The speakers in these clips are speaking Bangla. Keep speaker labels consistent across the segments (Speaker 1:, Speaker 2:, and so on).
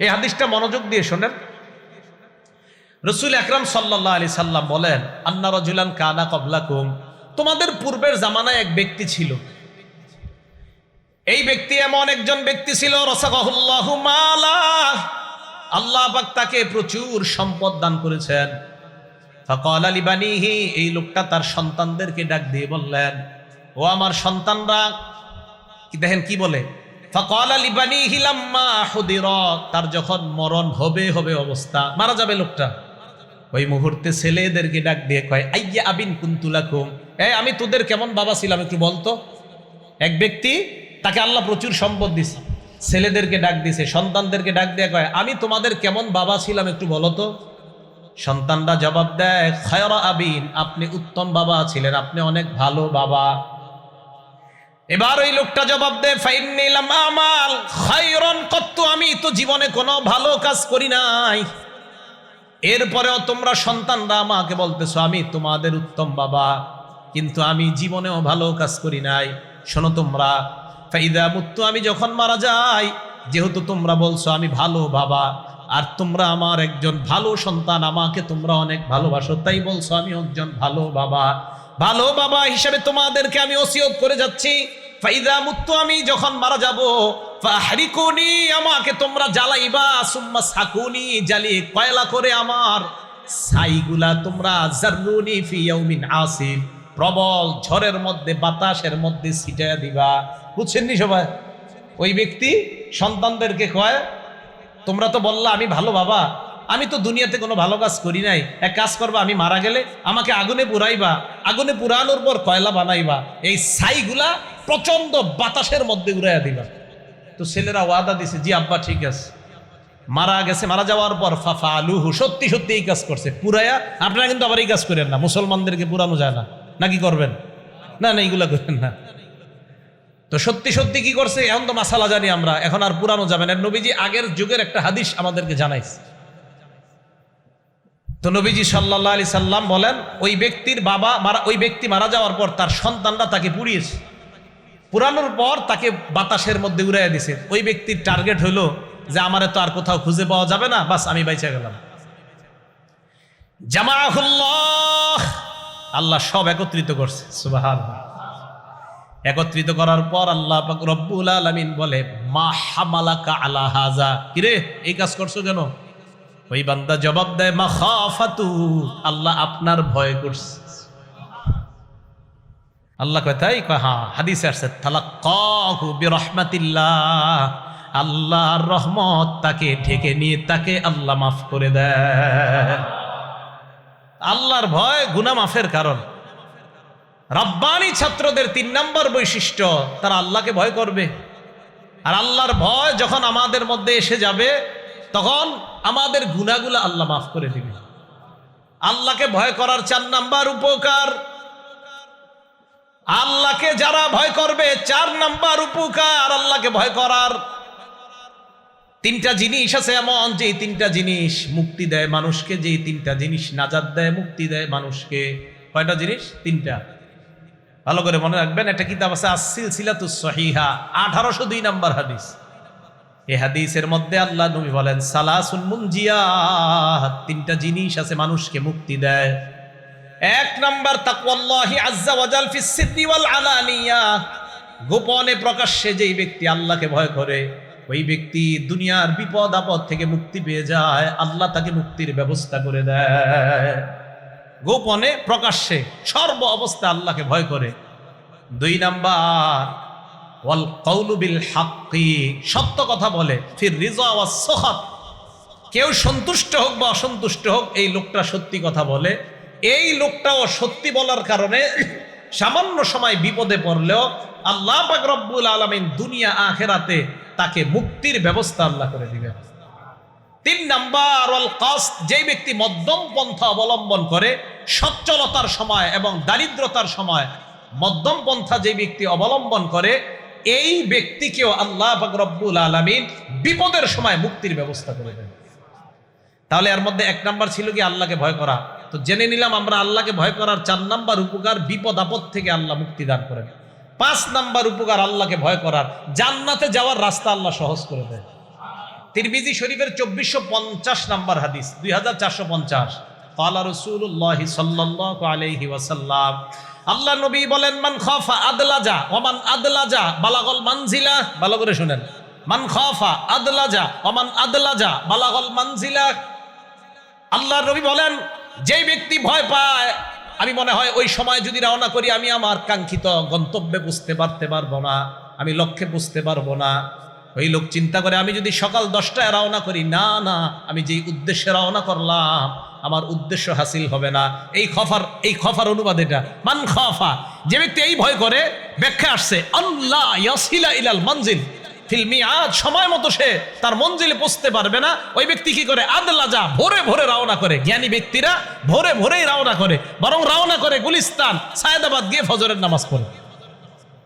Speaker 1: এই হাদিসটা মনোযোগ দিয়ে শোনেন। রসুল আকরাম সাল্লাহ আলি সাল্লাম বলেন, আন্না রজুলান কানা কবলাকুম। তোমাদের পূর্বের জামানায় এক ব্যক্তি ছিল। এই ব্যক্তি এমন একজন ব্যক্তি ছিল আল্লাহ পাক তাকে প্রচুর সম্পদ দান করেছেন। ফাকাল আলী বানিহি এই লোকটা তার সন্তানদেরকে ডাক দিয়ে বললেন, ও আমার সন্তানরা, দেখেন কি বলে তার যখন মরণ হবে হবে অবস্থা। মারা যাবে লোকটা। ওই মুহূর্তে ছেলেদেরকে ডাক দিয়ে কয়, আইয়া আবিন কুন্তুলাকুম এই, আমি তোদের কেমন বাবা ছিলাম একটু বলতো এক ব্যক্তি তাকে আল্লাহ প্রচুর সম্পদ দিছে। ছেলেদেরকে ডাক দিছে, সন্তানদেরকে ডাক দিয়ে কয়, আমি তোমাদের কেমন বাবা ছিলাম একটু বলো তো। সন্তানরা জবাব দেয়, খয়রা আবিন, আপনি উত্তম বাবা ছিলেন, আপনি অনেক ভালো বাবা। এবার ওই লোকটা জবাব কত আমি তো জীবনে কোনো ভালো কাজ করি নাই। এরপরেও তোমরা সন্তানরা আমাকে বলতেছো, আমি তোমাদের উত্তম বাবা, কিন্তু আমি জীবনেও ভালো কাজ করি নাই। শোনো তোমরা, ফাইদা মুত্তু, আমি যখন মারা যাই, যেহেতু তোমরা বলছো আমি ভালো বাবা, আর তোমরা আমার একজন ভালো সন্তান, আমাকে তোমরা অনেক ভালোবাসো, তাই বলছো আমি একজন ভালো বাবা। ভালো বাবা হিসাবে তোমাদেরকে আমি ওসিয়ত করে যাচ্ছি। ফাইদা মুত্তু আমি যখন মারা যাব, ফাহরিকুনি আমাকে তোমরা জ্বালাইবা, সুম্মা সাকুনি জ্বালিয়ে কয়লা করে আমার ছাইগুলা তোমরা জাররুনি ফি ইয়াউমিন আসিফ, প্রবল ঝড়ের মধ্যে, বাতাসের মধ্যে ছিটাইয়া দিবা। বুঝছেননি সবাই? ওই ব্যক্তি সন্তানদেরকে কয়, তোমরা তো বললা আমি ভালো বাবা। আমি তো দুনিয়াতে কোনো ভালো কাজ করি নাই। এক কাজ করবা, আমি মারা গেলে আমাকে আগুনে পুরাইবা, আগুনে পুরানোর পর কয়লা বানাইবা। এই ছাইগুলা প্রচণ্ড বাতাসের মধ্যে উড়াইয়া দিবা। তো ছেলেরা ওয়াদা দিছে, জি আব্বা, ঠিক আছে। মারা গেছে, মারা যাওয়ার পর ফাফা আলুহু সত্যি সত্যি এই কাজ করছে। পুরাইয়া, আপনারা কিন্তু আবার এই কাজ করেন না। মুসলমানদেরকে পুরানো যায় না। নাকি করবেন? না না, এইগুলা করেন না। তো সত্যি সত্যি কি করছে? এখন তো মাসালা জানি আমরা। এখন আর পুরানো যাবে না। নবীজি আগের যুগের একটা হাদিস আমাদেরকে জানাইছে। তো নবীজি সাল্লাহ আলি সাল্লাম বলেন, ওই ব্যক্তির বাবা মারা ওই ব্যক্তি মারা যাওয়ার পর তার সন্তানরা তাকে পুড়িয়েছে। পুরানোর পর তাকে বাতাসের মধ্যে উড়াইয়া দিছে। ওই ব্যক্তির টার্গেট হইল যে আমারে তো আর কোথাও খুঁজে পাওয়া যাবে না, বাস আমি বাইচা গেলাম। জামাহুল্লাহ! আল্লাহ সব একত্রিত করছে সুবাহান একত্রিত করার পর আল্লাহ রব্বুল আলামিন বলে, মা হামালাকা আলা হাজা। কিরে এই কাজ করছ কেন? ওই বান্দা জবাব দেয় মা খাফাতু আল্লাহ আপনার ভয় করছে। আল্লাহ কয়, তাই? কয় হ্যাঁ হাদিসে আসছে, তালাক্কাহু বিরহমাতিল্লাহ। আল্লাহর রহমত তাকে ঢেকে নিয়ে তাকে আল্লাহ মাফ করে দেয়। আল্লাহর ভয় গুনাহ মাফের কারণ। রব্বানি ছাত্রদের তিন নম্বর বৈশিষ্ট্য, তারা আল্লাহকে ভয় করবে। আর আল্লাহর ভয় যখন আমাদের মধ্যে এসে যাবে তখন আমাদের গুনাগুলো আল্লাহ মাফ করে দিবে। আল্লাহকে ভয় করার চার নাম্বার উপকার। আল্লাহকে যারা ভয় করবে, চার নাম্বার উপকার আল্লাহকে ভয় করার। তিনটা জিনিস আছে এমন যে তিনটা জিনিস মুক্তি দেয় মানুষকে যে তিনটা জিনিস নাজাদ দেয় মুক্তি দেয় মানুষকে। কয়টা জিনিস? তিনটা। ভালো করে মনে রাখবেন, একটা কিতাব আছে আসিল সিলাতুস সহিহা, আঠারোশো দুই নাম্বার হাদিস। এই হাদিসের মধ্যে আল্লাহ নবী বলেন, সালাসুন মুনজিয়া তিনটা জিনিস আছে মানুষকে মুক্তি দেয়। এক নাম্বার, তাকওয়াল্লাহি আজ্জা ওয়াজাল ফিস সিদ্দি ওয়াল আলানিয়া। গোপনে প্রকাশ্যে যেই ব্যক্তি আল্লাহকে ভয় করে, ওই ব্যক্তি দুনিয়ার বিপদ আপদ থেকে মুক্তি পেয়ে যায়, আল্লাহ তাকে মুক্তির ব্যবস্থা করে দেয়। গোপনে প্রকাশ্যে সর্ব অবস্থা আল্লাহকে ভয় করে। দুই নাম্বার ওয়াল কৌলু বিল হাক্কি, সত্য কথা বলে, ফির রিজা ওয়াস সোহাত কেউ সন্তুষ্ট হোক বা অসন্তুষ্ট হোক, এই লোকটা সত্যি কথা বলে। এই লোকটাও সত্যি বলার কারণে সামান্য সময় বিপদে পড়লেও আল্লাহ পাক রব্বুল আলমিন দুনিয়া আখেরাতে তাকে মুক্তির ব্যবস্থা আল্লাহ করে দিবেন। তিন নাম্বার অল কাস্ট যেই ব্যক্তি মধ্যম পন্থা অবলম্বন করে, সচ্ছলতার সময় এবং দারিদ্রতার সময় মধ্যম পন্থা যে ব্যক্তি অবলম্বন করে এই ব্যক্তিকেও আল্লাহ রব্বুল আলমিন বিপদের সময় মুক্তির ব্যবস্থা করে দেন। তাহলে এর মধ্যে এক নাম্বার ছিল কি আল্লাহকে ভয় করা। তো জেনে নিলাম আমরা আল্লাহকে ভয় করার চার নাম্বার উপকার বিপদ আপদ থেকে আল্লাহ মুক্তি দান করেন। পাঁচ নাম্বার উপকার আল্লাহকে ভয় করার, জান্নাতে যাওয়ার রাস্তা আল্লাহ সহজ করে দেয় তিরমিজি শরীফের চব্বিশশো পঞ্চাশ নাম্বার হাদিস, দুই হাজার চারশো পঞ্চাশ। আলহি ওয়াসাল্লাম আল্লাহ নবী বলেন, মান খফা আদলাজা ওমান আদলাজা বালাগল মানজিলা, ভালো করে শুনেন, মান খফা আদলাজা ওমান আদলাজা বালাগল মানজিলা আল্লাহ নবী বলেন, যেই ব্যক্তি ভয় পায়, আমি মনে হয় ওই সময় যদি রওনা করি, আমি আমার কাঙ্ক্ষিত গন্তব্যে বুঝতে পারতে পারব না, আমি লক্ষ্যে বুঝতে পারব না। ওই লোক চিন্তা করে, আমি যদি সকাল দশটায় রওনা করি, না না, আমি যেই উদ্দেশ্যে রওনা করলাম আমার উদ্দেশ্য হাসিল হবে না। এই খফার এই খফার অনুবাদ এটা। মান খফা, যে ব্যক্তি এই ভয় করে, ব্যাখ্যা আসছে আল্লাহ ইয়াসিলা ইলাল মঞ্জিল। ফিল্মি আজ সময় মতো সে তার মঞ্জিলে পৌঁছতে পারবে না। ওই ব্যক্তি কি করে? আদলা যা, ভোরে ভোরে রওনা করে। জ্ঞানী ব্যক্তিরা ভোরে ভোরেই রওনা করে। বরং রওনা করে গুলিস্তান, সায়দাবাদ গিয়ে ফজরের নামাজ পড়ে।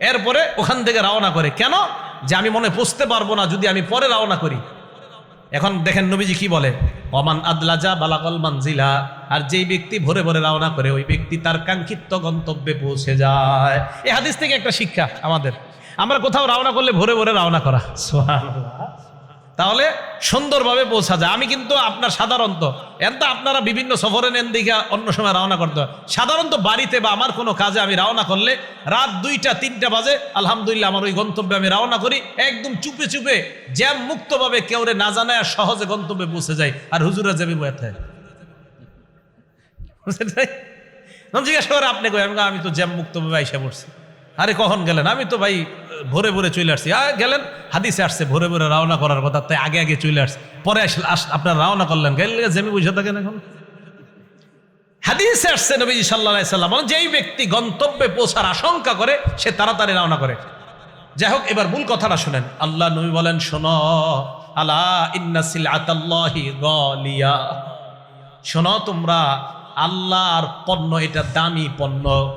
Speaker 1: এরপরে ওখান থেকে রওনা করে। কেন? যে আমি মনে পৌঁছতে পারব না যদি আমি পরে রওনা করি। এখন দেখেন নবীজি কি বলে? অমান আদলাজা বালাকল মানজিলা, আর যেই ব্যক্তি ভোরে ভোরে রওনা করে, ওই ব্যক্তি তার কাঙ্ক্ষিত গন্তব্যে পৌঁছে যায়। এ হাদিস থেকে একটা শিক্ষা আমাদের। আমরা কোথাও রওনা করলে ভোরে ভরে রওনা করা। সুবহানাল্লাহ। তাহলে সুন্দরভাবে পৌঁছা যায়। আমি কিন্তু আপনার সাধারণত এর তো আপনারা বিভিন্ন সফরে নেন দিকে অন্য সময় রওনা করতে হয়। সাধারণত বাড়িতে বা আমার কোনো কাজে আমি রওনা করলে রাত দুইটা, তিনটা বাজে, আলহামদুলিল্লাহ আমার ওই গন্তব্যে আমি রওনা করি। একদম চুপে চুপে জ্যাম মুক্তভাবে কেউরে না জানায় আর সহজে গন্তব্যে পৌঁছে যায়। আর হুজুরা যাবি বয়ে থাকে। বুঝলেন ভাই? তখন জিজ্ঞাসা করে, আপনি আমি তো জ্যাম মুক্তভাবে আইসা পড়ছি। আরে কখন গেলেন? আমি তো ভাই ভোরে ভোরে চলে আসছি। আ, গেলেন? হাদিসে আসছে, ভোরে ভোরে রওনা করার কথা তাই আগে আগে চলে আসছে। পরে আসলে আপনার রওনা করলেন। গেলে জেমি বুঝে থাকেন এখন। হাদিসে আসছে নবীজি সাল্লাহ সাল্লাম। যেই ব্যক্তি গন্তব্যে পৌঁছার আশঙ্কা করে, সে তাড়াতাড়ি রওনা করে। যাই হোক, এবার মূল কথাটা শুনেন। আল্লাহ নবী বলেন, শোনো, আলা ইন্নাসিল আতাল্লাহি গলিয়া। শোনো, তোমরা আল্লাহর পণ্য, এটা দামি পণ্য।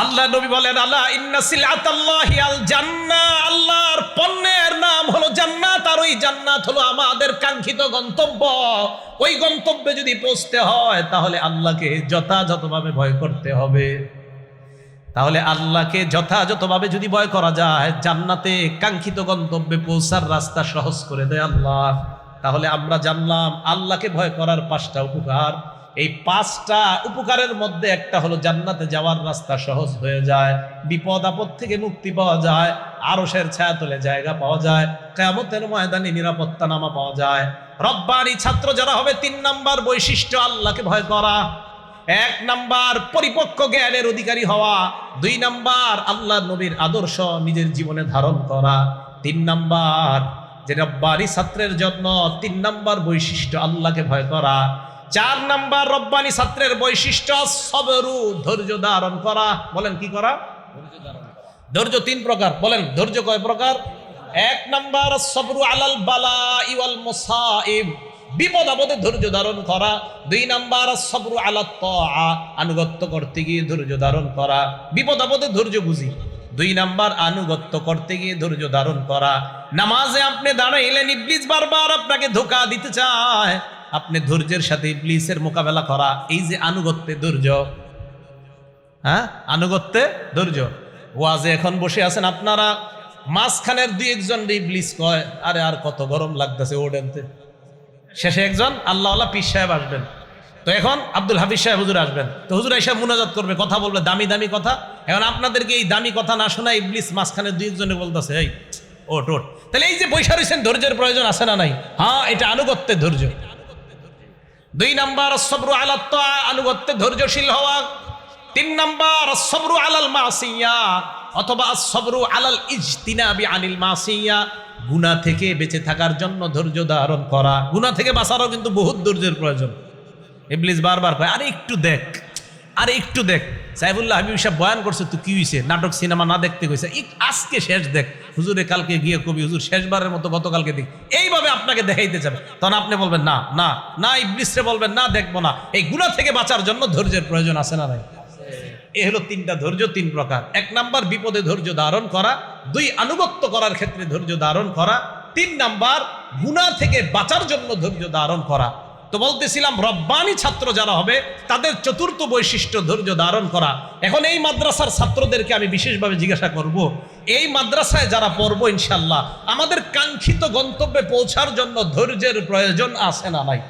Speaker 1: আল্লাহ নবী বলেন আল্লাহ ইন্নাসিল আতাল্লাহি আল জান্নাহ আল্লাহর পণ্যের নাম হলো জান্নাত, আর ওই জান্নাত হলো আমাদের কাঙ্ক্ষিত গন্তব্য। ওই গন্তব্যে যদি পৌঁছতে হয়, তাহলে আল্লাহকে যথাযথভাবে ভয় করতে হবে। তাহলে আল্লাহকে যথাযথভাবে যদি ভয় করা যায়, জান্নাতে কাঙ্ক্ষিত গন্তব্যে পৌঁছার রাস্তা সহজ করে দেয় আল্লাহ। তাহলে আমরা জানলাম, আল্লাহকে ভয় করার পাঁচটা উপকার। এই পাঁচটা উপকারের মধ্যে একটা হলো জান্নাতে যাওয়ার রাস্তা সহজ হয়ে যায়, বিপদ আপদ থেকে মুক্তি পাওয়া যায়, আরশের ছায়া তোলে জায়গা পাওয়া যায় কেমতের ময়দানে নিরাপত্তা নামা পাওয়া যায়। রব্বানি ছাত্র যারা হবে, তিন নাম্বার বৈশিষ্ট্য আল্লাহকে ভয় করা। এক নাম্বার পরিপক্ক জ্ঞানের অধিকারী হওয়া। দুই নাম্বার আল্লাহ নবীর আদর্শ নিজের জীবনে ধারণ করা। তিন নাম্বার যে রব্বানি ছাত্রের জন্য তিন নাম্বার বৈশিষ্ট্য আল্লাহকে ভয় করা। চার নাম্বার রব্বানি ছাত্রের বৈশিষ্ট্য, সবরু ধৈর্য ধারণ করা। বলেন কি করা? ধৈর্য তিন প্রকার। বলেন, ধৈর্য কয় প্রকার? এক নাম্বার, সবরু আলাল বালা ইওয়াল মুসাইব। বিপদ আপদে ধৈর্য ধারণ করা। দুই নাম্বার, সবরু আলা তাআ আনুগত্য করতে গিয়ে ধৈর্য ধারণ করা। বিপদ আপদে ধৈর্য বুঝি। দুই নাম্বার, আনুগত্য করতে গিয়ে ধৈর্য ধারণ করা। নামাজে আপনি দাঁড়াইলেন, ইবলিস বারবার আপনাকে ধোকা দিতে চায়। আপনি ধৈর্যের সাথে ইবলিসের মোকাবেলা করা, এই যে আনুগত্যে ধৈর্য হ্যাঁ? আনুগত্যে ধৈর্য। ওয়াজে এখন বসে আছেন আপনারা, মাঝখানের দুই একজন ইবলিস কয়, আরে আর কত গরম লাগতেছে ওডেনতে। শেষে একজন আল্লাহ পীর সাহেব আসবেন। তো এখন আব্দুল হাফিজ সাহেব হুজুর আসবেন। তো হুজুর এসে মুনাজাত করবে, কথা বলবে, দামি দামি কথা। এখন আপনাদেরকে এই দামি কথা না শোনা ইবলিস মাঝখানে দুই একজনে বলতেছে, এই ওট ওট তাহলে এই যে বৈশা রয়েছেন ধৈর্যের প্রয়োজন আছে না নাই? হ্যাঁ এটা আনুগত্যের ধৈর্য। দুই নাম্বার সবরু আলাত আনুগত্যে ধৈর্যশীল হওয়া। তিন নাম্বার সবরু আলাল মাসিয়া, অথবা সবরু আলাল ইজতিনাবি আনিল মাসিয়া। গুনা থেকে বেঁচে থাকার জন্য ধৈর্য ধারণ করা। গুনা থেকে বাঁচারও কিন্তু বহুত ধৈর্যের প্রয়োজন। ইবলিস বারবার কয়, আরে একটু দেখ, আরে একটু দেখ। সাইফুল্লাহ হাবিব সাহেব বয়ান করছে, তো কি হয়েছে নাটক, সিনেমা না দেখতে ইক, আজকে শেষ দেখ। হুজুরে কালকে গিয়ে কবি, হুজুর, শেষবারের মতো গতকালকে দেখ। এইভাবে আপনাকে দেখাইতে যাবে। তখন আপনি বলবেন, না না না, ইবলিসরে বলবেন, না, দেখব না। এই গুণা থেকে বাঁচার জন্য ধৈর্যের প্রয়োজন আছে না নাই? এ হলো তিনটা ধৈর্য, তিন প্রকার। এক নাম্বার, বিপদে ধৈর্য ধারণ করা। দুই, আনুগত্য করার ক্ষেত্রে ধৈর্য ধারণ করা। তিন নাম্বার, গুণা থেকে বাঁচার জন্য ধৈর্য ধারণ করা। তো বলতেছিলাম, রব্বানি ছাত্র যারা হবে, তাদের চতুর্থ বৈশিষ্ট্য ধৈর্য ধারণ করা। এখন এই মাদ্রাসার ছাত্রদেরকে আমি বিশেষভাবে জিজ্ঞাসা করব, এই মাদ্রাসায় যারা পড়ব ইনশাল্লাহ আমাদের কাঙ্ক্ষিত গন্তব্যে পৌঁছার জন্য ধৈর্যের প্রয়োজন আছে না নাই?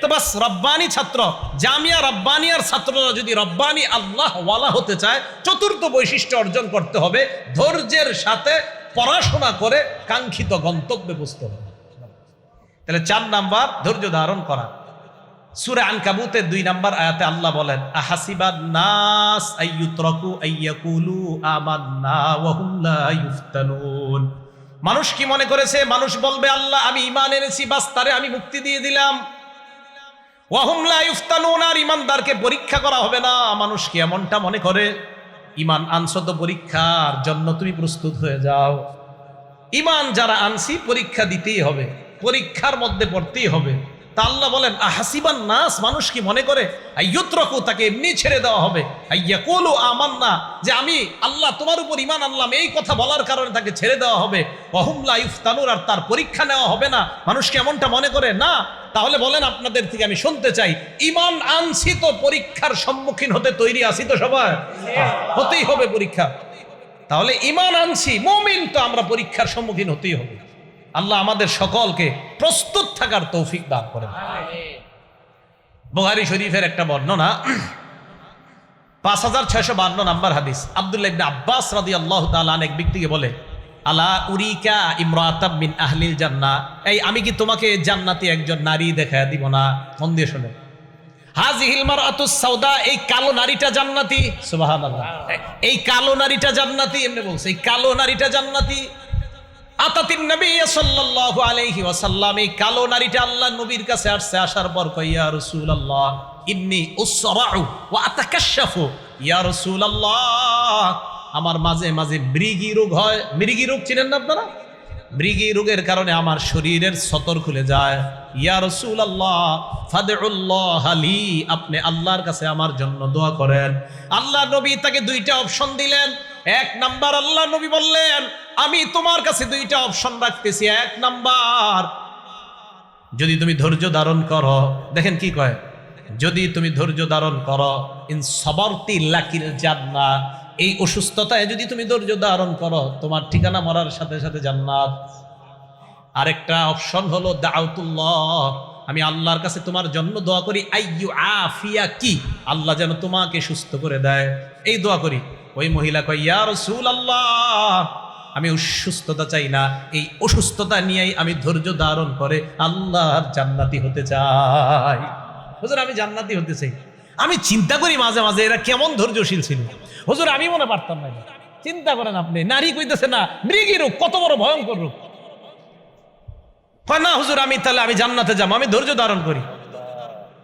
Speaker 1: তো বাস, রব্বানি ছাত্র, জামিয়া রব্বানিয়ার ছাত্ররা যদি রব্বানি আল্লাহ ওয়ালা হতে চায়, চতুর্থ বৈশিষ্ট্য অর্জন করতে হবে, ধৈর্যের সাথে পড়াশোনা করে কাঙ্ক্ষিত গন্তব্যে বুঝতে হবে। তাহলে চার নাম্বার ধৈর্য ধারণ করা। সুরে আনকাবুতের দুই নাম্বার আয়াতে আল্লাহ বলেন, আহাসিবান নাস আইয়ুতরাকু আইয়াকুলু আমান্না ওয়া লা ইফতানুন। মানুষ কি মনে করেছে? মানুষ বলবে, আল্লাহ, আমি ঈমান এনেছি, বাস তারে আমি মুক্তি দিয়ে দিলাম। ওয়া হুম লা ইফতানুন, আর ঈমানদারকে পরীক্ষা করা হবে না। মানুষ কি এমনটা মনে করে? ঈমান আনছো তো পরীক্ষার জন্য তুমি প্রস্তুত হয়ে যাও। ইমান যারা আনছি, পরীক্ষা দিতেই হবে। পরীক্ষার মধ্যে পড়তেই হবে। তা আল্লাহ বলেন, আহাসিবান নাস মানুষ কি মনে করে? আইয়ুত্রকু তাকে এমনি ছেড়ে দেওয়া হবে। আইয়া কোলো আমান না যে আমি আল্লাহ তোমার উপর ইমান আনলাম, এই কথা বলার কারণে তাকে ছেড়ে দেওয়া হবে। অহুমলা ইফতানুর আর তার পরীক্ষা নেওয়া হবে না। মানুষ এমনটা মনে করে? না। তাহলে বলেন আপনাদের থেকে আমি শুনতে চাই ইমান আনছি তো পরীক্ষার সম্মুখীন হতে তৈরি আছি তো সবাই? হতেই হবে পরীক্ষা। তাহলে ইমান আনছি, মমিন তো আমরা পরীক্ষার সম্মুখীন হতেই হবে। আল্লাহ আমাদের সকলকে প্রস্তুত থাকার তৌফিক দান করেন। বুহারি শরীফের একটা বর্ণনা। পাঁচ হাজার ছয়শো বান্ন নাম্বার হাদিস। আব্দুল্লাহ ইবনে আব্বাস রাদি আল্লাহ তালান এক ব্যক্তিকে বলে, আলা উরিকা ইমরাতাম মিন আহলিল জান্না? এই, আমি কি তোমাকে জান্নাতি একজন নারী দেখা দিব না? মন দিয়ে শোনে হাজিহিল মারআতুস সাউদা, এই কালো নারীটা জান্নাতি? সুবহানাল্লাহ। এই কালো নারীটা জান্নাতি? এমনি বলছে। এই কালো নারীটা জান্নাতি? আতাতিন নবী সাল্লাল্লাহু আলাইহি ওয়াসাল্লাম, এই কালো নারীটা আল্লাহ নবীর কাছে আসছে, আসার পর কই ইয়া রাসূলুল্লাহ, ইন্নী উসরাউ ওয়া আতাকাশাফু ইয়া রাসূলুল্লাহ, আমার মাঝে মাঝে মৃগী রোগ হয়। মৃগী রোগ চিনেন না আপনারা? মৃগী রোগের কারণে আমার শরীরের সতর খুলে যায়। ইয়া রাসূলুল্লাহ, ফাদউল্লাহ লি, আপনি আল্লাহর কাছে আমার জন্য দোয়া করেন। আল্লাহ নবী তাকে দুইটা অপশন দিলেন। এক নাম্বার আল্লাহ নবী বললেন, আমি তোমার কাছে দুইটা অপশন রাখতেছি। এক নাম্বার, যদি তুমি ধৈর্য ধারণ করো, দেখেন কি কয়? যদি তুমি ধৈর্য ধারণ করো, ইন সবরতি লাকিল জান্না এই অসুস্থতায় যদি তুমি ধৈর্য ধারণ করো, তোমার ঠিকানা মরার সাথে সাথে জান্নাত। আরেকটা অপশন হলো দাউতুল্লাহ আমি আল্লাহর কাছে তোমার জন্য দোয়া করি। আইয়ু আফিয়া কি? আল্লাহ যেন তোমাকে সুস্থ করে দেয়। এই দোয়া করি। ওই মহিলা কয়, ইয়া রাসূলুল্লাহ, আমি অসুস্থতা চাই না। এই অসুস্থতা নিয়েই আমি ধৈর্য ধারণ করে আল্লাহর জান্নাতি হতে চাই। হুজুর, আমি জান্নাতি হতে চাই। আমি চিন্তা করি মাঝে মাঝে এরা কেমন ধৈর্যশীল ছিল। হুজুর, আমি মনে পারতাম না। চিন্তা করেন আপনি, নারী কইতেছে না মৃগী রোগ কত বড় ভয়ঙ্কর রোগ কয়, না হুজুর, আমি তাহলে আমি জান্নাতে যাব, আমি ধৈর্য ধারণ করি।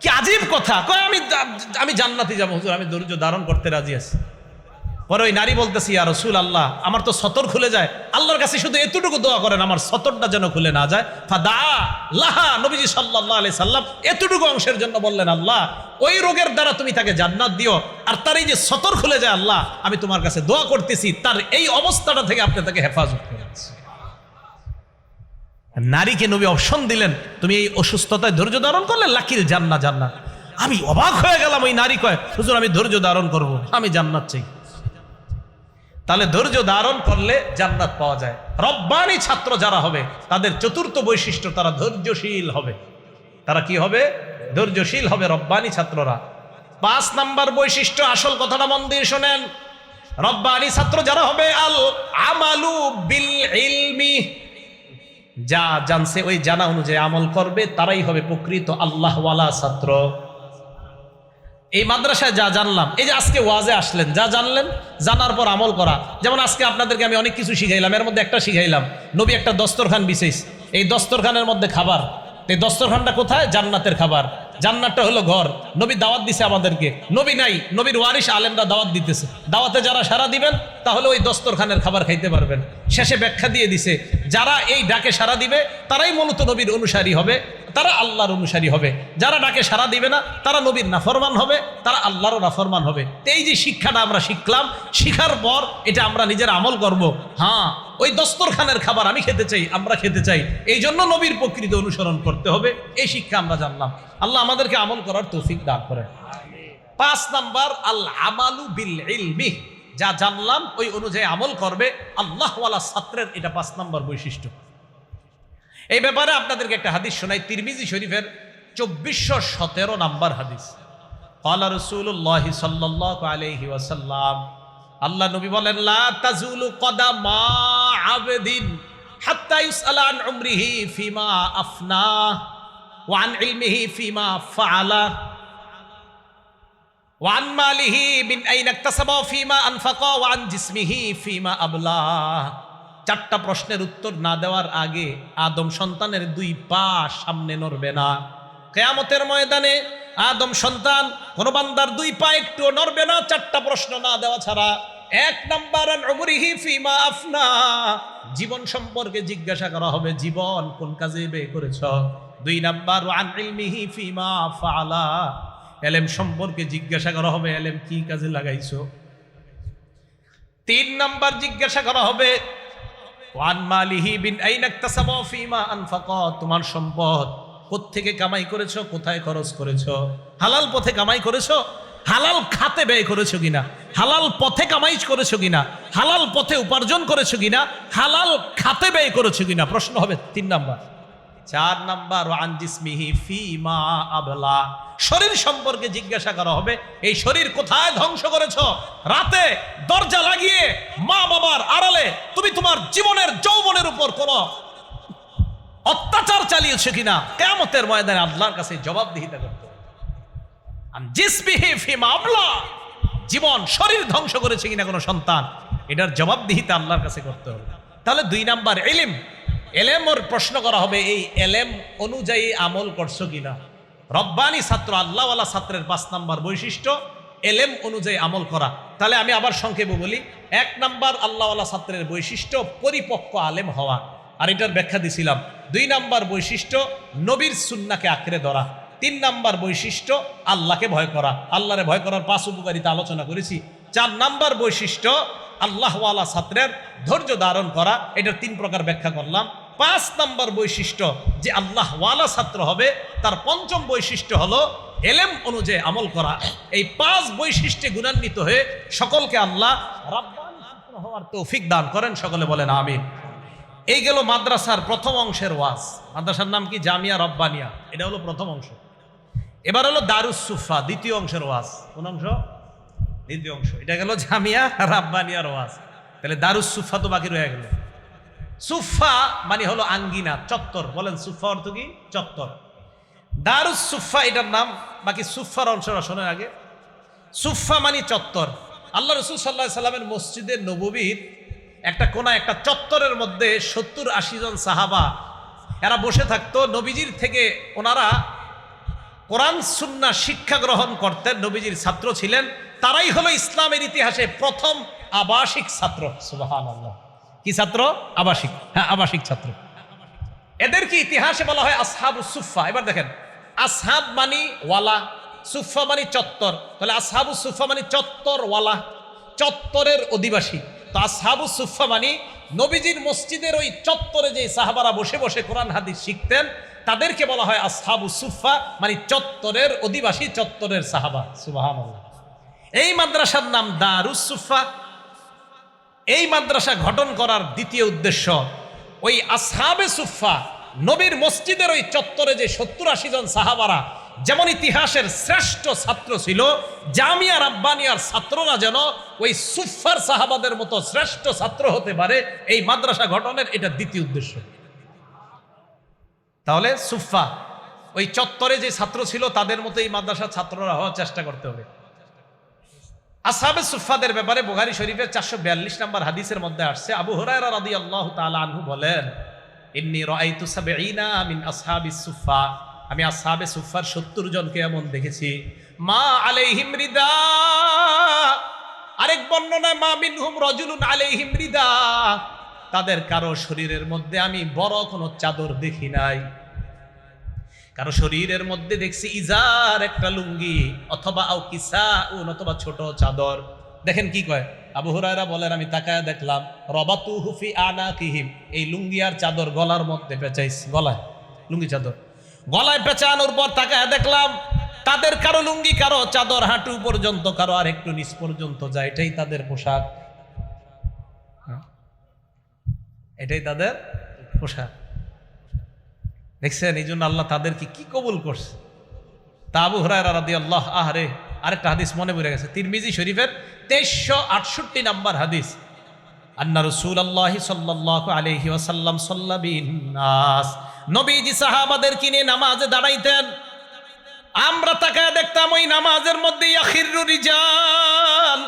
Speaker 1: কি আজীব কথা। কয়, আমি আমি জান্নাতে যাব, হুজুর, আমি ধৈর্য ধারণ করতে রাজি আছি। পরে ওই নারী বলতেছি আর রসুল আল্লাহ আমার তো সতর খুলে যায়। আল্লাহর কাছে শুধু এতটুকু দোয়া করেন, আমার সতরটা যেন খুলে না যায়। ফাদা লাহা নবীজি সাল্লাহ আলি সাল্লাম এতটুকু অংশের জন্য বললেন, আল্লাহ, ওই রোগের দ্বারা তুমি তাকে জান্নাত দিও, আর তার এই যে সতর খুলে যায়, আল্লাহ, আমি তোমার কাছে দোয়া করতেছি, তার এই অবস্থাটা থেকে আপনি তাকে হেফাজত করেন নারীকে নবী অপশন দিলেন, তুমি এই অসুস্থতায় ধৈর্য ধারণ করলে লাকিল জান্না জান্নাত আমি অবাক হয়ে গেলাম, ওই নারী কয়, হুজুর, আমি ধৈর্য ধারণ করব, আমি জান্নাত চাই। তাহলে ধৈর্য ধারণ করলে জান্নাত পাওয়া যায়। রব্বানি ছাত্র যারা হবে, তাদের চতুর্থ বৈশিষ্ট্য, তারা ধৈর্যশীল হবে। তারা কি হবে? ধৈর্যশীল হবে রব্বানি ছাত্ররা। পাঁচ নাম্বার বৈশিষ্ট্য, আসল কথাটা মন দিয়ে শোনেন। রব্বানি ছাত্র যারা হবে, আল আমালু বিল ইলমি। যা জানছে ওই জানা অনুযায়ী আমল করবে, তারাই হবে প্রকৃত আল্লাহওয়ালা ছাত্র। এই মাদ্রাসায় যা জানলাম, এই যে আজকে ওয়াজে আসলেন, যা জানলেন, জানার পর আমল করা। যেমন আজকে আপনাদেরকে আমি অনেক কিছু শিখাইলাম, এর মধ্যে একটা শিখাইলাম, নবী একটা দস্তরখান বিশেষ এই দস্তরখানের মধ্যে খাবার, এই দস্তরখানটা কোথায়? জান্নাতের খাবার। জান্নাতটা হলো ঘর। নবী দাওয়াত দিছে আমাদেরকে। নবী নাই, নবীর ওয়ারিস আলেমরা দাওয়াত দিতেছে। দাওয়াতে যারা সারা দিবেন, তাহলে ওই দস্তরখানের খাবার খাইতে পারবেন। শেষে ব্যাখ্যা দিয়ে দিছে, যারা এই ডাকে সারা দিবে, তারাই মূলত নবীর অনুসারী হবে। তারা আল্লাহর অনুসারী হবে। যারা ডাকে সারা দিবে না, তারা নবীর নাফরমান হবে, তারা আল্লাহরও নাফরমান হবে। এই যে শিক্ষাটা আমরা শিখলাম, শিখার পর এটা আমরা নিজের আমল করব। হ্যাঁ ওই দস্তরখানের খাবার আমি খেতে চাই, আমরা খেতে চাই। এই জন্য নবীর প্রকৃতি অনুসরণ করতে হবে। এই শিক্ষা আমরা জানলাম। আল্লাহ আমাদেরকে আমল করার তৌফিক দান করেন। পাঁচ নাম্বার আল আমালু বিল ইলমি যা জানলাম, ওই অনুযায়ী আমল করবে। আল্লাহওয়ালা ছাত্রের এটা পাঁচ নাম্বার বৈশিষ্ট্য। এই ব্যাপারে আপনাদেরকে একটা হাদিস শোনাই, তিরমিজি শরীফের চব্বিশশো সতেরো নাম্বার হাদিস। কলা রসুল্লাহ সাল্লাহ আলহি আল্লাহ নবী বলেন, লা তাজুলু কদামা আবেদিন হাত্তা উমরিহি ফিমা ইলমিহি ফিমা মালিহি ফিমা ফিমা চারটা প্রশ্নের উত্তর না দেওয়ার আগে আদম সন্তানের দুই পা সামনে নড়বে না। কেয়ামতের ময়দানে আদম সন্তান কোন বান্দার দুই পা একটু নড়বে না, চারটা প্রশ্ন না দেওয়া ছাড়া। এক নাম্বার ফিমা আফনা। জীবন সম্পর্কে জিজ্ঞাসা করা হবে, জীবন কোন কাজে বে করেছ? দুই নাম্বার ইলমিহি ফিমা ফালা এলেম সম্পর্কে জিজ্ঞাসা করা হবে, এলেম কি কাজে লাগাইছো? তিন নাম্বার, জিজ্ঞাসা করা হবে ওয়ান বিন তোমার সম্পদ কোত্থেকে কামাই করেছ, কোথায় খরচ করেছ? হালাল পথে কামাই করেছ? হালাল খাতে ব্যয় করেছ কিনা? হালাল পথে কামাই করেছ কিনা? হালাল পথে উপার্জন করেছ কিনা? হালাল খাতে ব্যয় করেছ কিনা? প্রশ্ন হবে তিন নাম্বার। চার নাম্বার আবলা। শরীর সম্পর্কে জিজ্ঞাসা করা হবে, এই শরীর কোথায় ধ্বংস করেছ? রাতে দরজা লাগিয়ে মা বাবার আড়ালে, তুমি তোমার জীবনের যৌবনের উপর কোন অত্যাচার চালিয়েছে কিনা? কেমতের ময়দানে আল্লাহর কাছে জবাবদিহিতা করতে জীবন, শরীর ধ্বংস করেছে কিনা কোনো সন্তান? এটার জবাবদিহিতা আল্লাহর কাছে করতে হবে। তাহলে দুই নাম্বার এলিম এলেম ওর প্রশ্ন করা হবে, এই এলেম অনুযায়ী আমল করছ কিনা? রব্বানি ছাত্র, আল্লাহওয়ালা ছাত্রের পাঁচ নাম্বার বৈশিষ্ট্য, এলেম অনুযায়ী আমল করা। তাহলে আমি আবার সংক্ষেপে বলি, এক নাম্বার আল্লাহওয়ালা ছাত্রের বৈশিষ্ট্য, পরিপক্ক আলেম হওয়া। আর এটার ব্যাখ্যা দিছিলাম। দুই নাম্বার বৈশিষ্ট্য, নবীর সুন্নাকে আঁকড়ে ধরা। তিন নাম্বার বৈশিষ্ট্য, আল্লাহকে ভয় করা। আল্লাহরে ভয় করার পাঁচ উপকারিতা আলোচনা করেছি। চার নাম্বার বৈশিষ্ট্য, আল্লাহওয়ালা ছাত্রের ধৈর্য ধারণ করা। এটার তিন প্রকার ব্যাখ্যা করলাম। পাঁচ নাম্বার বৈশিষ্ট্য যে আল্লাহওয়ালা ছাত্র হবে, তার পঞ্চম বৈশিষ্ট্য হলো এলেম অনুযায়ী আমল করা। এই পাঁচ বৈশিষ্ট্যে গুণান্বিত হয়ে সকলকে আল্লাহ রাব্বানি ছাত্র হওয়ার তৌফিক দান করেন। সকলে বলেন, আমিন। এই গেল মাদ্রাসার প্রথম অংশের ওয়াজ। মাদ্রাসার নাম কি? জামিয়া রব্বানিয়া। এটা হলো প্রথম অংশ। এবার হলো দারুস সুফা দ্বিতীয় অংশের ওয়াজ। কোন অংশ? দ্বিতীয় অংশ। এটা গেল জামিয়া রাব্বানিয়ার ওয়াজ। তাহলে দারুস সুফা তো বাকি রয়ে গেল। সুফা মানে হলো আঙ্গিনা, চত্বর। বলেন সুফা অর্থ কি? চত্বর। দারুস সুফা এটার নাম, বাকি সুফার অংশটা শোনেন আগে। সুফা মানে চত্বর। আল্লাহ রসুল সাল্লাহ সাল্লামের মসজিদের নববীর একটা কোনা একটা চত্বরের মধ্যে সত্তর আশি জন সাহাবা, এরা বসে থাকতো। নবীজির থেকে ওনারা কোরআন, সুন্না শিক্ষা গ্রহণ করতেন। নবীজির ছাত্র ছিলেন। তারাই হলো ইসলামের ইতিহাসে প্রথম আবাসিক ছাত্র। সুবাহান আল্লাহ কি ছাত্র? আবাসিক। হ্যাঁ আবাসিক ছাত্র। এদেরকে ইতিহাসে বলা হয় আসহাবু সুফা এবার দেখেন। আসহাব মানি ওয়ালা সুফা মানি চত্বর। তাহলে আসহাবু সুফা মানি চত্বর ওয়ালা, চত্বরের অধিবাসী। তো আসহাবু সুফা মানি নবীজির মসজিদের ওই চত্বরে যে সাহাবারা বসে বসে কোরআন হাদিস শিখতেন, তাদেরকে বলা হয় আসহাবু সুফা মানে চত্বরের অধিবাসী, চত্বরের সাহাবা। সুবাহান এই মাদ্রাসার নাম দারুস সুফা এই মাদ্রাসা গঠন করার দ্বিতীয় উদ্দেশ্য, ওই আসহাবে সুফা নবীর মসজিদের ওই চত্বরে যে সত্তর আশি জন সাহাবারা, যেমন ইতিহাসের শ্রেষ্ঠ ছাত্র ছিল, জামিয়া রাব্বানিয়ার ছাত্ররা যেন ওই সুফার সাহাবাদের মতো শ্রেষ্ঠ ছাত্র হতে পারে, এই মাদ্রাসা গঠনের এটা দ্বিতীয় উদ্দেশ্য। তাহলে সুফা ওই চত্বরে যে ছাত্র ছিল, তাদের মতো এই মাদ্রাসার ছাত্ররা হওয়ার চেষ্টা করতে হবে। আসাবে সুফাদের ব্যাপারে বুখারী শরীফের চারশো বিয়াল্লিশ নম্বর হাদিসের মধ্যে আসছে, আবু হুরায়রা রাদিয়াল্লাহু তাআলা আনহু বলেন, ইন্নী রাআইতু সাবঈনা মিন আসহাবিস সুফা আমি আসহাবে সুফার 70 জনকে এমন দেখেছি, মা আলাইহিম রিদা। আরেক বর্ণনায়, মা মিনহুম রাজুলুন আলাইহিম রিদা। তাদের কারও শরীরের মধ্যে আমি বড় কোনো চাদর দেখি নাই। কারও শরীরের মধ্যে দেখছি ইজার একটা লুঙ্গি, অথবা আও কিসা উন অথবা ছোট চাদর। দেখেন কি কয়? আবু হুরায়রা বলেন, আমি তাকায় দেখলাম রবাতু হুফি আনা কিহিম এই লুঙ্গি আর চাদর গলার মধ্যে পেঁচাইছি গলায়, লুঙ্গি চাদর। গলায় পেঁচানোর পর তাকায় দেখলাম, তাদের কারও লুঙ্গি, কারও চাদর, হাঁটু পর্যন্ত, কারও আর একটু নিচ পর্যন্ত যায়। এটাই তাদের পোশাক। হ্যাঁ। এটাই তাদের পোশাক। দেখছেন, এই জন্য আল্লাহ তাদেরকে কি কবুল করছে? তা আবু হরাই রাদি আল্লাহ আহরে আরেকটা হাদিস মনে পড়ে গেছে। তিরমিজি শরীফের তেইশশো আটষট্টি নাম্বার হাদিস। আন্না রসুল আল্লাহ সাল্লাহ আলহি ওয়াসাল্লাম সাল্লাবিন নাস নবীজি সাহাবাদের কিনে নামাজে দাঁড়াইতেন। আমরা তাকায় দেখতাম ওই নামাজের মধ্যে রিজাল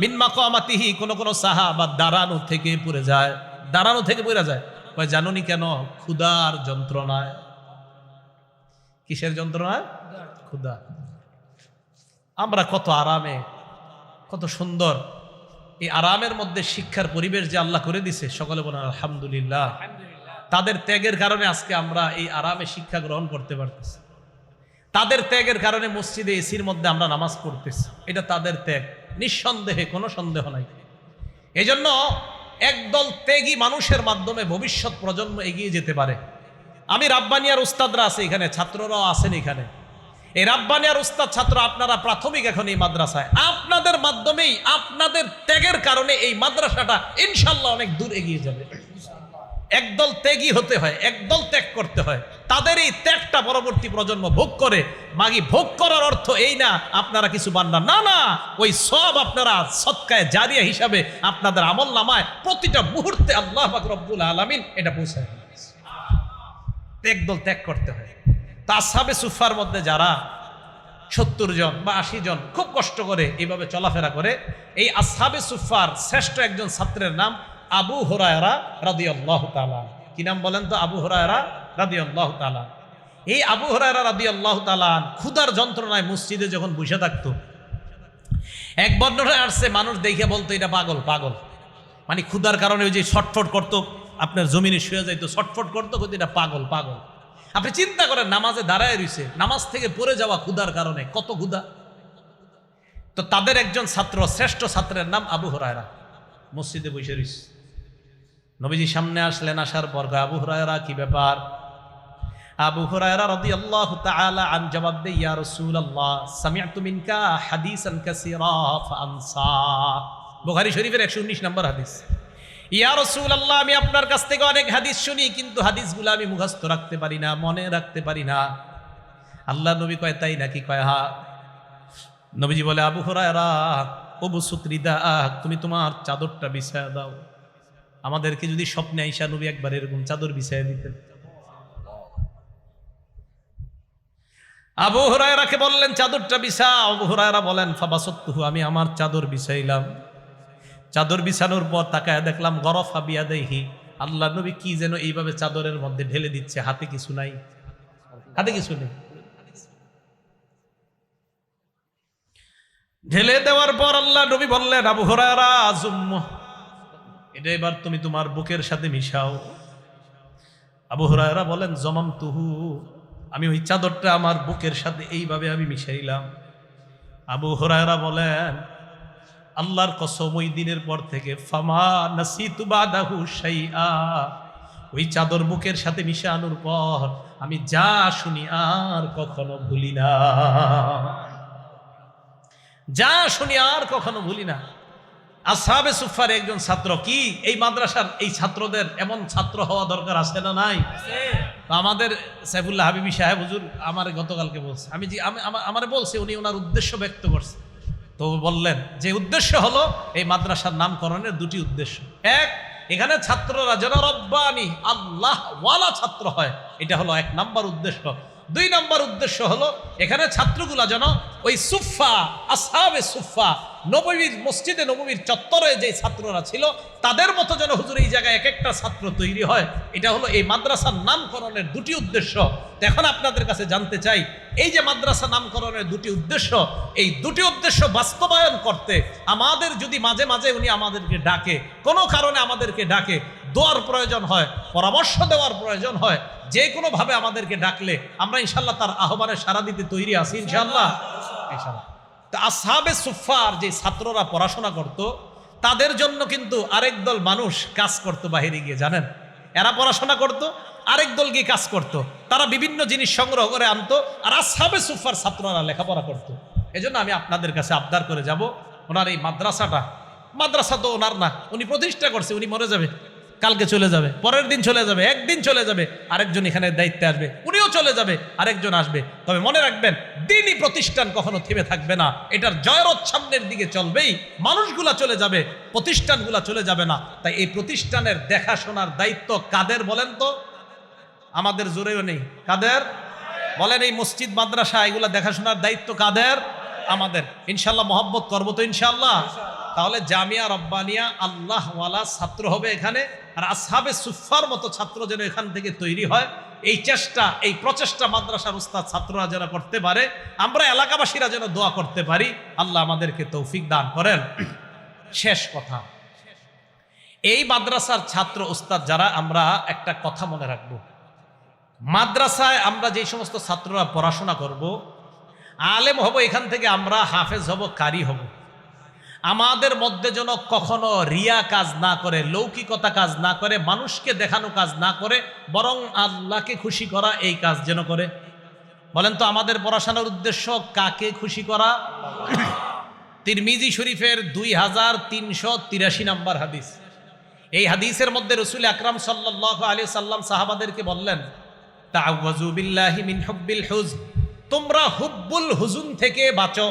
Speaker 1: মিন মাকামাতিহি, কোন কোন সাহাবা দাঁড়ানো থেকে পড়ে যায়, দাঁড়ানো থেকে পড়ে যায়। কয় জানুনি কেন? ক্ষুধার যন্ত্রণায়। কিসের যন্ত্রণায়? ক্ষুধা। আমরা কত আরামে কত সুন্দর এই আরামের মধ্যে শিক্ষার পরিবেশ যে আল্লাহ করে দিছে। সকলে বলেন আলহামদুলিল্লাহ। তাদের ত্যাগের কারণে আজকে আমরা এই আরামে শিক্ষা গ্রহণ করতে পারতেছি। তাদের ত্যাগের কারণে মসজিদে এসির মধ্যে আমরা নামাজ পড়তেছি। এটা তাদের ত্যাগ। নিঃসন্দেহে কোনো সন্দেহ নাই। এই জন্য একদল ত্যাগী মানুষের মাধ্যমে ভবিষ্যৎ প্রজন্ম এগিয়ে যেতে পারে। আমি রাব্বানিয়ার উস্তাদরা আছে এখানে, ছাত্ররাও আছেন এখানে। এই রাব্বানিয়ার উস্তাদ ছাত্র আপনারা প্রাথমিক এখন এই মাদ্রাসায়। আপনাদের মাধ্যমেই আপনাদের ত্যাগের কারণে এই মাদ্রাসাটা ইনশাল্লাহ অনেক দূর এগিয়ে যাবে। একদল ত্যাগী হতে হয়, একদল ত্যাগ করতে হয়। তাদের এই ত্যাগটা পরবর্তী প্রজন্ম ভোগ করে। মাগি, ভোগ করার অর্থ এই না, আপনারা কিছু বান্না না। না ওই সব আপনারা সৎকায় জারিয়া হিসাবে আপনাদের আমল নামায় প্রতিটা মুহূর্তে আল্লাহ রব্বুল আলামিন এটা পৌঁছায় একদল ত্যাগ করতে হয়। তা সাবে সুফার মধ্যে যারা সত্তর জন বা আশি জন খুব কষ্ট করে এইভাবে চলাফেরা করে, এই আসহাবে সুফার শ্রেষ্ঠ একজন ছাত্রের নাম আবু হরায়রা রাদি আল্লাহ তালা কি নাম বলেন তো? আবু হরায়রা রাদি আল্লাহ তালা এই আবু হরায়রা রাদি আল্লাহ তালান ক্ষুদার যন্ত্রণায় মসজিদে যখন বসে থাকতো, এক বর্ণনায় আসছে, মানুষ দেখে বলতো, এটা পাগল পাগল। মানে ক্ষুদার কারণে ওই যে ছটফট করতো, আপনার জমিনে শুয়ে যাইতো, ছটফট করতো, কিন্তু এটা পাগল পাগল। আপনি চিন্তা করেন, নামাজে দাঁড়ায় রয়েছে নামাজ থেকে পড়ে যাওয়া ক্ষুদার কারণে কত ক্ষুদা তো তাদের একজন ছাত্র, শ্রেষ্ঠ ছাত্রের নাম আবু হরায়রা, মসজিদে বসে রয়েছে নবীজি সামনে আসলেন, আসার পর আবু হরায়রা, কি ব্যাপার? আবু হুরায়রা রাদিয়াল্লাহু তাআলা আন জবাব দে ইয়া রাসূলুল্লাহ সামি'তু মিনকা হাদিসান কাসীরা, ফাআনসা। বুখারী শরীফের 119 নম্বর হাদিস। ইয়া রাসূলুল্লাহ, আমি আপনার কাছ থেকে অনেক হাদিস শুনি, কিন্তু হাদিসগুলো আমি মুখস্থ রাখতে পারি না, মনে রাখতে পারি না। আল্লাহ নবী কয়, তাই নাকি? কয়, হা। নবীজি বলে, আবু হুরায়রা ওবু সুত্রিদা তুমি তোমার চাদরটা বিছায়া দাও। আমাদেরকে যদি স্বপ্নে আইসা নবী একবার এরকম চাদর বিছায়া দিতেন। আবু হুরায়রাকে বললেন, চাদরটা বিছা আবু হুরায়রা বলেন, ফাবাসত্তুহু, আমি আমার চাদর বিছাইলাম। চাদর বিছানোর পর তাকায় দেখলাম, গরফ হাবিয়া দেহি আল্লাহ নবী কি যেন এইভাবে চাদরের মধ্যে ঢেলে দিচ্ছে, হাতে কিছু নাই। হাতে কিছু নেই। ঢেলে দেওয়ার পর আল্লাহ নবী বললেন, আবু হুরায়রা আজুম্ম এটা এবার তুমি তোমার বুকের সাথে মিশাও। আবু হুরায়রা বলেন, জমাম তুহু, আমি ওই চাদরটা আমার বুকের সাথে এইভাবে আমি মিশাইলাম। আবু হরায়রা বলেন, আল্লাহর কসম, ওই দিনের পর থেকে ফামা নাসিতু বাদাহু শাইআ, ওই চাদর বুকের সাথে মিশানোর পর আমি যা শুনি আর কখনো ভুলি না। যা শুনি আর কখনো ভুলি না। আসাবে সুফার একজন ছাত্র কি? এই মাদ্রাসার এই ছাত্রদের এমন ছাত্র হওয়া দরকার আছে না নাই? তো আমাদের সাইফুল্লাহ হাবিবি সাহেব হুজুর আমার গতকালকে বলছে আমি যে আমি আমার বলছে উনি ওনার উদ্দেশ্য ব্যক্ত করছে। তো বললেন যে উদ্দেশ্য হলো এই মাদ্রাসার নামকরণের দুটি উদ্দেশ্য। এক এখানে ছাত্ররা যেন রব্বানি আল্লাহ ওয়ালা ছাত্র হয় এটা হলো এক নাম্বার উদ্দেশ্য। দুই নাম্বার উদ্দেশ্য হলো এখানে ছাত্রগুলা যেন ওই সুফা আসাবে সুফা নবীর মসজিদে নবীর চত্বরে যে ছাত্ররা ছিল, তাদের মতো যেন হুজুর এই জায়গায় এক একটা ছাত্র তৈরি হয়, এটা হলো এই মাদ্রাসার নামকরণের দুটি উদ্দেশ্য। এখন আপনাদের কাছে জানতে চাই, এই যে মাদ্রাসা নামকরণের দুটি উদ্দেশ্য, এই দুটি উদ্দেশ্য বাস্তবায়ন করতে আমাদের যদি মাঝে মাঝে উনি আমাদেরকে ডাকে, কোনো কারণে আমাদেরকে ডাকে, দোয়ার প্রয়োজন হয়, পরামর্শ দেওয়ার প্রয়োজন হয়, যে কোনোভাবে আমাদেরকে ডাকলে আমরা ইনশাল্লাহ তার আহ্বানে সারা দিতে তৈরি আছি ইনশাল্লাহ ইনশাল্লাহ তা আসহাবে সুফার যে ছাত্ররা পড়াশোনা করত, তাদের জন্য কিন্তু আরেক দল মানুষ কাজ করতো বাহিরে গিয়ে, জানেন? এরা পড়াশোনা করত, আরেক দল গিয়ে কাজ করত। তারা বিভিন্ন জিনিস সংগ্রহ করে আনতো, আর আসহাবে সুফার ছাত্ররা লেখাপড়া করত। এজন্য আমি আপনাদের কাছে আবদার করে যাব, ওনার এই মাদ্রাসাটা, মাদ্রাসা তো ওনার না, উনি প্রতিষ্ঠা করছে, উনি মরে যাবে। কালকে চলে যাবে, পরের দিন চলে যাবে, একদিন চলে যাবে, আরেকজন এখানে দায়িত্বে আসবে, উনিও চলে যাবে, আরেকজন আসবে। তবে মনে রাখবেন, দিনই প্রতিষ্ঠান কখনো থেমে থাকবে না। এটার জয়রথ সামনের দিকে চলবেই। মানুষগুলা চলে যাবে, প্রতিষ্ঠানগুলা চলে যাবে না। তাই এই প্রতিষ্ঠানের দেখাশোনার দায়িত্ব কাদের বলেন তো? আমাদের জোরেও নেই। কাদের? বলেন এই মসজিদ, মাদ্রাসা, এগুলা দেখাশোনার দায়িত্ব কাদের? আমাদের। ইনশাল্লাহ মহব্বত করব তো ইনশাল্লাহ। তাহলে জামিয়া রব্বানিয়া আল্লাহওয়ালা ছাত্র হবে এখানে, আর আসহাবে সুফার মতো ছাত্র যেন এখান থেকে তৈরি হয়। এই চেষ্টা, এই প্রচেষ্টা মাদ্রাসার উস্তাদ ছাত্ররা যেন করতে পারে, আমরা এলাকাবাসীরা যেন দোয়া করতে পারি। আল্লাহ আমাদেরকে তৌফিক দান করেন। শেষ কথা। এই মাদ্রাসার ছাত্র উস্তাদ যারা, আমরা একটা কথা মনে রাখব। মাদ্রাসায় আমরা যে সমস্ত ছাত্ররা পড়াশোনা করব, আলেম হব এখান থেকে আমরা, হাফেজ হব, কারি হব। আমাদের মধ্যে যেন কখনো রিয়া কাজ না করে, লৌকিকতা কাজ না করে, মানুষকে দেখানো কাজ না করে, বরং আল্লাহকে খুশি করা এই কাজ যেন করে। বলেন তো, আমাদের পড়াশোনার উদ্দেশ্য কাকে খুশি করা? তিরমিজি শরীফের দুই হাজার তিনশো তিরাশি নম্বর হাদিস। এই হাদিসের মধ্যে রসুল আকরাম সাল্লাহ আলী সাল্লাম সাহাবাদেরকে বললেন তাওয়াজু বিল্লাহি মিন হুব্বিল হুজ তোমরা হুব্বুল হুজুন থেকে বাঁচো।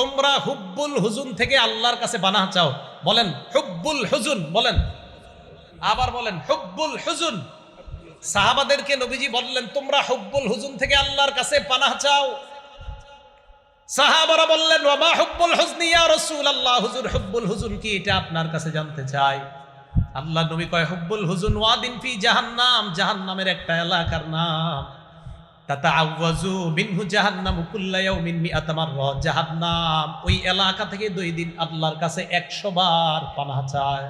Speaker 1: তোমরা হুব্বুল হুজুন থেকে আল্লাহর কাছে বানা চাও। বলেন, হুব্বুল হুজুন, বলেন। আবার বলেন, হুব্বুল হুজুন। সাহাবাদেরকে নবীজি বললেন, তোমরা হুব্বুল হুজুন থেকে আল্লাহর কাছে পানাহ চাও। সাহাবারা বললেন ওয়ামা হুব্বুল হুজনি ইয়া রাসূলুল্লাহ? হুজুর, হুব্বুল হুজুন কি এটা আপনার কাছে জানতে চাই? আল্লাহ নবী কয়, হুব্বুল হুজুন ওয়াদিন ফি জাহান্নাম, জাহান্নামের একটা এলাকার নাম। তাতাআওয়াজু মিনহু জাহান্নাম কুল্লা ইয়াউমিন মিআতা মাররা। জাহান্নাম, ওই এলাকা থেকে দুই দিন আল্লাহর কাছে 100 বার পানাহ চায়।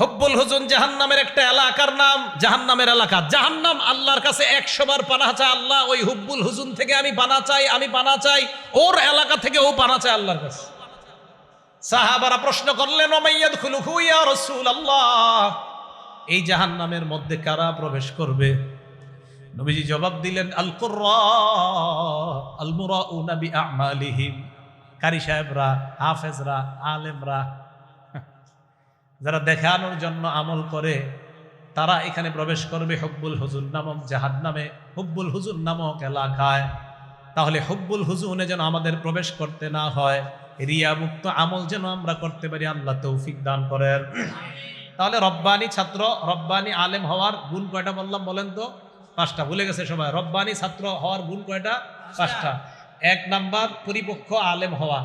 Speaker 1: হব্বুল হুজুন জাহান্নামের একটা এলাকার নাম, জাহান্নামের এলাকা। জাহান্নাম আল্লাহর কাছে একশো বার পানা চায়। আল্লাহ, ওই হুব্বুল হুজুন থেকে আমি পানা চাই, আমি পানা চাই। ওর এলাকা থেকে ও পানা চায় আল্লাহর কাছে। সাহাবারা প্রশ্ন করলেন ওমাইয়াদ খুলুহু ইয়া রাসূল আল্লাহ এই জাহান্নামের মধ্যে কারা প্রবেশ করবে? নবীজি জবাব দিলেন, আল কুররা, আল মুরাউনা বিআমালিহিম কারি সাহেবরা, হাফেজরা, আলেমরা, যারা দেখানোর জন্য আমল করে, তারা এখানে প্রবেশ করবে হব্বুল হুজুর নামক জাহাদ নামে হুব্বুল হুজুর নামক এলাকায়। তাহলে হব্বুল হুজুনে যেন আমাদের প্রবেশ করতে না হয় রিয়া মুক্ত আমল যেন আমরা করতে পারি, আল্লাহ তৌফিক দান করেন। তাহলে রব্বানি ছাত্র, রব্বানি আলেম হওয়ার গুণ কয়টা বললাম বলেন তো? পাঁচটা, ভুলে গেছে সবাই রব্বানি ছাত্র হওয়ার গুণ কয়টা? পাঁচটা। এক নাম্বার পরিপক্ষ আলেম হওয়া।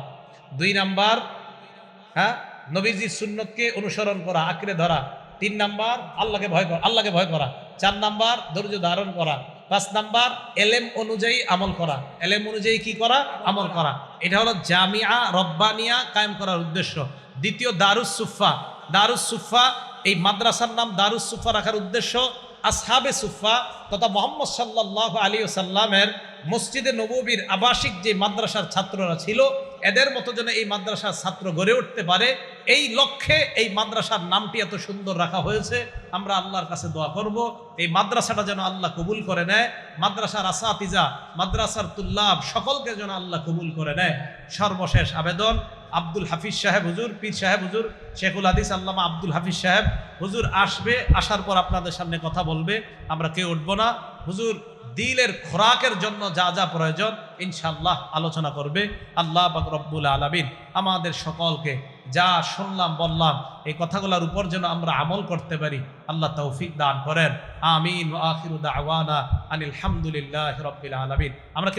Speaker 1: দুই নাম্বার হ্যাঁ নবীজির সুন্নতকে অনুসরণ করা, আঁকড়ে ধরা। তিন নাম্বার, আল্লাহকে ভয় করা, আল্লাহকে ভয় করা। চার নাম্বার, ধৈর্য ধারণ করা। পাঁচ নাম্বার, এলেম অনুযায়ী আমল করা। এলেম অনুযায়ী কি করা? আমল করা। এটা হলো জামিয়া রব্বানিয়া কায়েম করার উদ্দেশ্য। দ্বিতীয়, দারুস সুফা দারুস সুফা এই মাদ্রাসার নাম দারুস সুফা রাখার উদ্দেশ্য আসহাবে সুফা তথা মোহাম্মদ সাল্লাহ আলী সাল্লামের মসজিদে নবীর আবাসিক যে মাদ্রাসার ছাত্ররা ছিল, এদের মতো যেন এই মাদ্রাসার ছাত্র গড়ে উঠতে পারে। এই লক্ষ্যে এই মাদ্রাসার নামটি এত সুন্দর রাখা হয়েছে। আমরা আল্লাহর কাছে দোয়া করব, এই মাদ্রাসাটা যেন আল্লাহ কবুল করে নেয়। মাদ্রাসার আসাতিজা, মাদ্রাসার তুল্লাভ সকলকে যেন আল্লাহ কবুল করে নেয়। সর্বশেষ আবেদন আব্দুল হাফিজ সাহেব, হুজুর, পীর সাহেব, হুজুর, শেখুল হাদিস, আল্লামা আব্দুল হাফিজ সাহেব, হুজুর আসবে, আসার পর আপনাদের সামনে কথা বলবে, আমরা কেউ উঠবো না। হুজুর, দিলের খোরাকের জন্য যা যা প্রয়োজন ইনশাল্লাহ আলোচনা করবে। আল্লাহ বাক রব্বুল আলমিন আমাদের সকলকে যা শুনলাম, বললাম, এই কথাগুলোর উপর যেন আমরা আমল করতে পারি, আল্লাহ তৌফিক দান করেন। আমিন আখিরুদ্দাওয়ানা আনিল হামদুলিল্লাহ রব্বিল আলমিন। আমরা কেউ